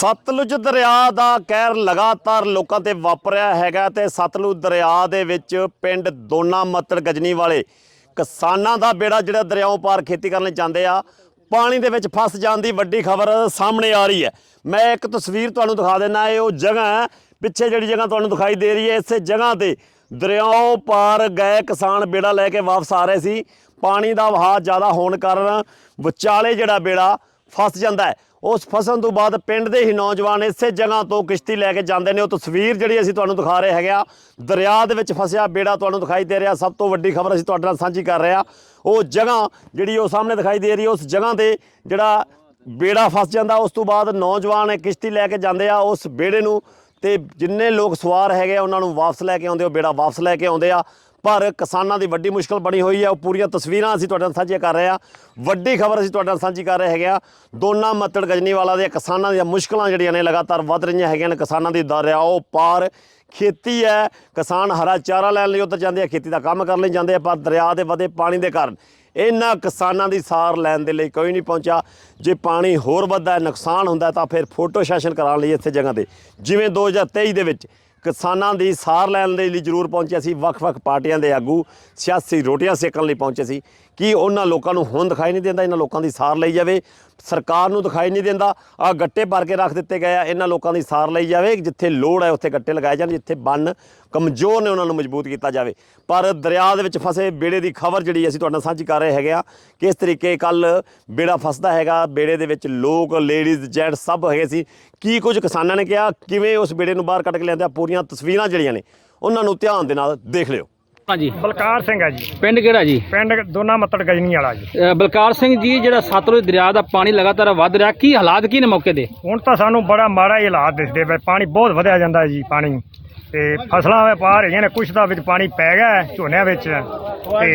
ਸਤਲੁਜ ਦਰਿਆ ਦਾ ਕਹਿਰ ਲਗਾਤਾਰ ਲੋਕਾਂ ਤੇ ਵਾਪਰਿਆ ਹੈਗਾ ਤੇ ਸਤਲੁਜ ਦਰਿਆ ਦੇ ਵਿੱਚ ਪਿੰਡ ਦੋਨਾ ਮੱਤੜ ਗਜਨੀ ਵਾਲੇ ਕਿਸਾਨਾਂ ਦਾ ਬੇੜਾ ਜਿਹੜਾ ਦਰਿਆਓਂ ਪਾਰ ਖੇਤੀ ਕਰਨ ਲਈ ਜਾਂਦੇ ਆ, ਪਾਣੀ ਦੇ ਵਿੱਚ ਫਸ ਜਾਣ ਦੀ ਵੱਡੀ ਖਬਰ ਸਾਹਮਣੇ ਆ ਰਹੀ ਹੈ। ਮੈਂ ਇੱਕ ਤਸਵੀਰ ਤੁਹਾਨੂੰ ਦਿਖਾ ਦੇਣਾ ਇਹ ਉਹ ਜਗ੍ਹਾ ਹੈ, ਪਿੱਛੇ ਜਿਹੜੀ ਜਗ੍ਹਾ ਤੁਹਾਨੂੰ ਦਿਖਾਈ ਦੇ ਰਹੀ ਹੈ, ਇਸੇ ਜਗ੍ਹਾ ਤੇ ਦਰਿਆਓਂ ਪਾਰ ਗਏ ਕਿਸਾਨ ਬੇੜਾ ਲੈ ਕੇ ਵਾਪਸ ਆ ਰਹੇ ਸੀ। ਪਾਣੀ ਦਾ ਵਹਾਅ ਜ਼ਿਆਦਾ ਹੋਣ ਕਾਰਨ ਵਿਚਾਲੇ ਜਿਹੜਾ ਬੇੜਾ ਫਸ ਜਾਂਦਾ ਹੈ। ਉਸ ਫਸਣ ਤੋਂ ਬਾਅਦ ਪਿੰਡ ਦੇ ਹੀ ਨੌਜਵਾਨ ਇਸੇ ਜਗ੍ਹਾ ਤੋਂ ਕਿਸ਼ਤੀ ਲੈ ਕੇ ਜਾਂਦੇ ਨੇ। ਉਹ ਤਸਵੀਰ ਜਿਹੜੀ ਅਸੀਂ ਤੁਹਾਨੂੰ ਦਿਖਾ ਰਹੇ ਹੈਗੇ ਆ, ਦਰਿਆ ਦੇ ਵਿੱਚ ਫਸਿਆ ਬੇੜਾ ਤੁਹਾਨੂੰ ਦਿਖਾਈ ਦੇ ਰਿਹਾ। ਸਭ ਤੋਂ ਵੱਡੀ ਖਬਰ ਅਸੀਂ ਤੁਹਾਡੇ ਨਾਲ ਸਾਂਝੀ ਕਰ ਰਹੇ ਆ ਉਹ ਜਗ੍ਹਾ ਜਿਹੜੀ ਉਹ ਸਾਹਮਣੇ ਦਿਖਾਈ ਦੇ ਰਹੀ ਹੈ, ਉਸ ਜਗ੍ਹਾ ਤੇ ਜਿਹੜਾ ਬੇੜਾ ਫਸ ਜਾਂਦਾ, ਉਸ ਤੋਂ ਬਾਅਦ ਨੌਜਵਾਨ ਕਿਸ਼ਤੀ ਲੈ ਕੇ ਜਾਂਦੇ ਆ ਉਸ ਬੇੜੇ ਨੂੰ ਤੇ ਜਿੰਨੇ ਲੋਕ ਸਵਾਰ ਹੈਗੇ ਆ, ਉਹਨਾਂ ਨੂੰ ਵਾਪਸ ਲੈ ਕੇ ਆਉਂਦੇ ਉਹ ਬੇੜਾ ਵਾਪਸ ਲੈ ਕੇ ਆਉਂਦੇ ਆ। ਪਰ ਕਿਸਾਨਾਂ ਦੀ ਵੱਡੀ ਮੁਸ਼ਕਲ ਬਣੀ ਹੋਈ ਹੈ। ਉਹ ਪੂਰੀਆਂ ਤਸਵੀਰਾਂ ਅਸੀਂ ਤੁਹਾਡੇ ਨਾਲ ਸਾਂਝੀਆਂ ਕਰ ਰਹੇ ਆ ਵੱਡੀ ਖਬਰ ਅਸੀਂ ਤੁਹਾਡੇ ਨਾਲ ਸਾਂਝੀ ਕਰ ਰਹੇ ਹੈਗੇ ਆ ਦੋਨਾ ਮੱਤੜ ਗਜਨੀਵਾਲਾ ਦੇ ਕਿਸਾਨਾਂ ਦੀਆਂ ਮੁਸ਼ਕਲਾਂ ਜਿਹੜੀਆਂ ਨੇ ਲਗਾਤਾਰ ਵੱਧ ਰਹੀਆਂ ਹੈਗੀਆਂ ਨੇ। ਕਿਸਾਨਾਂ ਦੀ ਦਰਿਆਓ ਪਾਰ ਖੇਤੀ ਹੈ। ਕਿਸਾਨ ਹਰਾ ਚਾਰਾ ਲੈਣ ਲਈ ਉੱਧਰ ਜਾਂਦੇ ਆ, ਖੇਤੀ ਦਾ ਕੰਮ ਕਰਨ ਲਈ ਜਾਂਦੇ ਆ, ਪਰ ਦਰਿਆ ਦੇ ਵਧੇ ਪਾਣੀ ਦੇ ਕਾਰਨ ਇਹਨਾਂ ਕਿਸਾਨਾਂ ਦੀ ਸਾਰ ਲੈਣ ਦੇ ਲਈ ਕੋਈ ਨਹੀਂ ਪਹੁੰਚਾ ਜੇ ਪਾਣੀ ਹੋਰ ਵੱਧਦਾ ਨੁਕਸਾਨ ਹੁੰਦਾ ਤਾਂ ਫਿਰ ਫੋਟੋ ਸੈਸ਼ਨ ਕਰਾਉਣ ਲਈ ਇੱਥੇ ਜਗ੍ਹਾ ਤੇ। ਜਿਵੇਂ 2023 ਦੇ ਵਿੱਚ ਕਿਸਾਨਾਂ ਦੀ ਸਾਰ ਲੈਣ ਦੇ ਲਈ ਜ਼ਰੂਰ ਪਹੁੰਚਿਆ ਸੀ, ਵੱਖ-ਵੱਖ ਪਾਰਟੀਆਂ ਦੇ ਆਗੂ ਸਿਆਸੀ ਰੋਟੀਆਂ ਸੇਕਣ ਲਈ ਪਹੁੰਚੇ ਸੀ। ਕੀ ਉਹਨਾਂ ਲੋਕਾਂ ਨੂੰ ਹੁਣ ਦਿਖਾਈ ਨਹੀਂ ਦਿੰਦਾ ਇਹਨਾਂ ਲੋਕਾਂ ਦੀ ਸਾਰ ਲਈ ਜਾਵੇ? ਸਰਕਾਰ ਨੂੰ ਦਿਖਾਈ ਨਹੀਂ ਦਿੰਦਾ। ਆ ਗੱਟੇ ਭਰ ਕੇ ਰੱਖ ਦਿੱਤੇ ਗਏ ਆ, ਇਹਨਾਂ ਲੋਕਾਂ ਦੀ ਸਾਰ ਲਈ ਜਾਵੇ, ਜਿੱਥੇ ਲੋੜ ਹੈ ਉੱਥੇ ਗੱਟੇ ਲਗਾਏ ਜਾਣ, ਜਿੱਥੇ ਬੰਨ ਕਮਜ਼ੋਰ ਨੇ ਉਹਨਾਂ ਨੂੰ ਮਜ਼ਬੂਤ ਕੀਤਾ ਜਾਵੇ। ਪਰ ਦਰਿਆ ਦੇ ਵਿੱਚ ਫਸੇ ਬੇੜੇ ਦੀ ਖਬਰ ਜਿਹੜੀ ਅਸੀਂ ਤੁਹਾਡੇ ਨਾਲ ਸਾਂਝੀ ਕਰ ਰਹੇ ਹੈਗੇ ਆ, ਕਿਸ ਤਰੀਕੇ ਕੱਲ ਬੇੜਾ ਫਸਦਾ ਹੈਗਾ, ਬੇੜੇ ਦੇ ਵਿੱਚ ਲੋਕ, ਲੇਡੀਜ਼ ਜੈਂਟ ਸਭ ਹੈਗੇ ਸੀ। ਕੀ ਕੁਝ ਕਿਸਾਨਾਂ ਨੇ ਕਿਹਾ? ਕਿਵੇਂ ਉਸ ਬੇੜੇ ਨੂੰ ਬਾਹਰ ਕੱਢ ਕੇ ਲਿਆਂਦੇ ਆ? ਪੂਰੀਆਂ ਤਸਵੀਰਾਂ ਜਿਹੜੀਆਂ ਨੇ ਉਹਨਾਂ ਨੂੰ ਧਿਆਨ ਦੇ ਨਾਲ ਦੇਖ ਲਿਓ। ਹਾਂਜੀ। ਬਲਕਾਰ ਸਿੰਘ ਹੈ ਜੀ। ਪਿੰਡ ਕਿਹੜਾ ਜੀ? ਪਿੰਡ ਦੋਨਾ ਮੱਤੜ ਗਜਨੀ ਵਾਲਾ ਜੀ। ਅ, ਬਲਕਾਰ ਸਿੰਘ ਜੀ ਜਿਹੜਾ ਸਤਲੁਜ ਦਰਿਆ ਦਾ ਪਾਣੀ ਲਗਾਤਾਰ ਵੱਧ ਰਿਹਾ ਕੀ ਹਾਲਾਤ ਕੀ ਨੇ ਮੌਕੇ ਦੇ? ਹੁਣ ਤਾਂ ਸਾਨੂੰ ਬੜਾ ਮਾੜਾ ਹੀ ਹਾਲਾਤ ਦਿਸਦੇ ਪਏ ਪਾਣੀ ਬਹੁਤ ਵਧਿਆ ਜਾਂਦਾ ਹੈ ਜੀ ਪਾਣੀ। ਤੇ ਫਸਲਾਂ ਵੇ ਪਾਰ ਹੈਗੀਆਂ ਨੇ ਕੁਛ ਦਾ ਵਿੱਚ ਪਾਣੀ ਪੈ ਗਿਆ ਝੋਨਿਆਂ ਵਿੱਚ। ਤੇ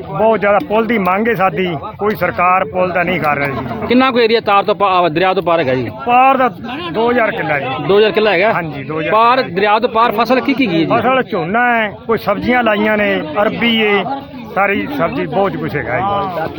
ਬਹੁਤ ਜ਼ਿਆਦਾ ਪੁੱਲ ਦੀ ਮੰਗ ਹੈ ਸਾਡੀ ਕੋਈ ਸਰਕਾਰ ਪੁੱਲ ਦਾ ਨਹੀਂ ਕਰ ਰਹੀ। ਜੀ ਕਿੰਨਾ ਕੁ ਏਰੀਆ ਤਾਰ ਤੋਂ ਪਾ- ਦਰਿਆ ਤੋਂ ਪਾਰ ਹੈਗਾ ਜੀ? ਪਾਰ ਦਾ 2000 ਕਿੱਲਾ ਜੀ। 2000 ਕਿੱਲਾ ਹੈਗਾ? ਹਾਂਜੀ 2000 ਪਾਰ ਦਰਿਆ ਤੋਂ ਪਾਰ ਫਸਲ ਕੀ ਕੀ ਗਈ ਜੀ? ਫਸਲ ਝੋਨਾ ਹੈ ਕੋਈ ਸਬਜ਼ੀਆਂ ਲਾਈਆਂ ਨੇ ਅਰਬੀ ਹੈ ਸਾਰੀ ਸਬਜ਼ੀ ਬਹੁਤ ਕੁਛ ਹੈਗਾ ਜੀ।